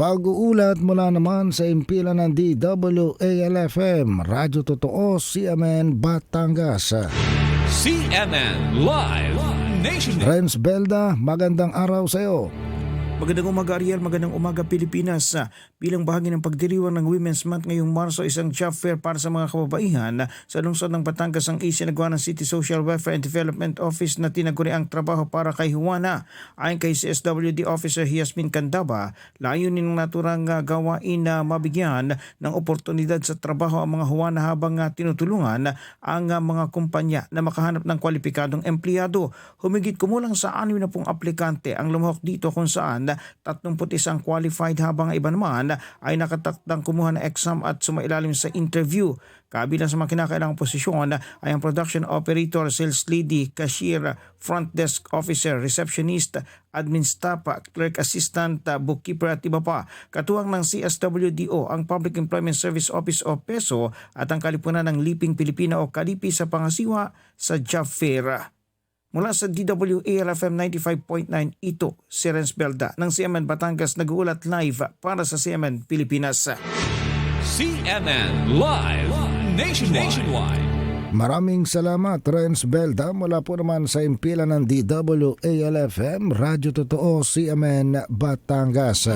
Pag-uulat mula naman sa impila ng DWALFM, Radyo Totoo, CMN Batangas. CNN Live Nation. Renz Belda, magandang araw sa iyo. Magandang umaga Ariel, magandang umaga Pilipinas. Ah, Bilang bahagi ng pagdiriwang ng Women's Month ngayong Marso, isang job fair para sa mga kababaihan sa lungsod ng Batangas ang isinagawa ng City Social Welfare and Development Office na tinaguri ang trabaho para kay Juana. Ayon kay CSWD Officer Yasmin Candaba, layunin ng naturang ah, gawain na mabigyan ng oportunidad sa trabaho ang mga Juana habang ah, tinutulungan ang ah, mga kumpanya na makahanap ng kwalipikadong empleyado. Humigit kumulang sa 60 na pong aplikante ang lumahok dito kung saan 31 qualified habang ang iba naman ay nakatakdang kumuha ng exam at sumailalim sa interview. Kabilang sa mga kinakailangang posisyon ay ang production operator, sales lady, cashier, front desk officer, receptionist, admin staff, clerk assistant, bookkeeper at iba pa. Katuwang ng CSWDO, ang Public Employment Service Office o PESO at ang kalipunan ng Liping Pilipina o Kalipi sa pangasiwa sa job fair. Mula sa DWALFM 95.9, ito si Renz Belda ng CMN Batangas nag-uulat live para sa CMN Pilipinas. CNN Live Nation. Nationwide. Maraming salamat, Renz Belda, mula po naman sa impila ng DWALFM, Radyo Totoo, CMN Batangas.